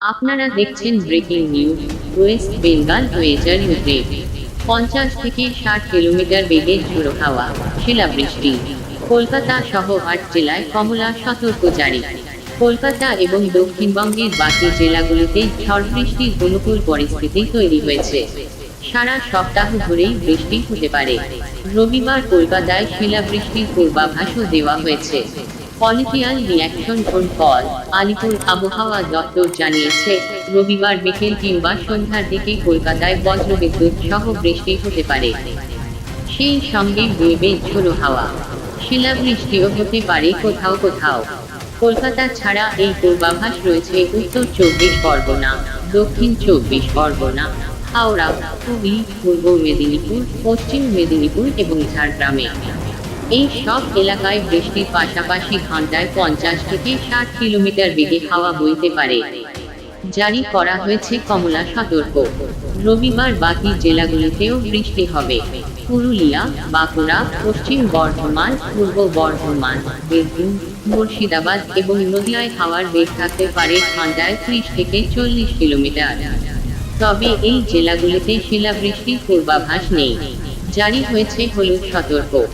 আপনারা দেখছেন breaking news West Bengal weather ইউট্রেড পঞ্চাশ থেকে ষাট কিলোমিটার বেগে ঝোড়ো হাওয়া, শিলাবৃষ্টি। কলকাতা সহ আট জেলায় কমলা সতর্ক জারি। কলকাতা এবং দক্ষিণবঙ্গের বাকি জেলাগুলিতে ঝড় বৃষ্টির অনুকূল পরিস্থিতি তৈরি হয়েছে। সারা সপ্তাহ ধরেই বৃষ্টি হতে পারে। রবিবার কলকাতায় শিলাবৃষ্টির পূর্বাভাসও দেওয়া হয়েছে। Political reaction phone call Alipore আবহাওয়া দপ্তর জানিয়েছে, রবিবার বিকেল কিংবা সন্ধ্যার দিকে কলকাতায় বজ্রবিদ্যুৎ সহ বৃষ্টি হতে পারে। সেই সঙ্গে বইবে ঝোড়ো হাওয়া। শিলাবৃষ্টিও হতে পারে কোথাও কোথাও। কলকাতা ছাড়া এই পূর্বাভাস রয়েছে উত্তর চব্বিশ পরগনা, দক্ষিণ চব্বিশ পরগনা, হাওড়া হুগলি পূর্ব মেদিনীপুর, পশ্চিম মেদিনীপুর এবং ঝাড়গ্রামে। এই সব এলাকায় বৃষ্টির পাশাপাশি ঘন্টায় পঞ্চাশ থেকে ষাট কিলোমিটার বেগে হাওয়া বইতে পারে। জারি করা হয়েছে কমলা সতর্ক। রবিবার বাকি জেলাগুলিতেও বৃষ্টি হবে। পুরুলিয়া, বাঁকুড়া, পশ্চিম বর্ধমান, পূর্ব বর্ধমান, বীরভূম, মুর্শিদাবাদ এবং নদিয়ায় হাওয়ার বেগ থাকতে পারে ঘন্টায় ত্রিশ থেকে চল্লিশ কিলোমিটার। তবে এই জেলাগুলিতে শিলাবৃষ্টির পূর্বাভাস নেই। জারি হয়েছে হলুদ সতর্ক।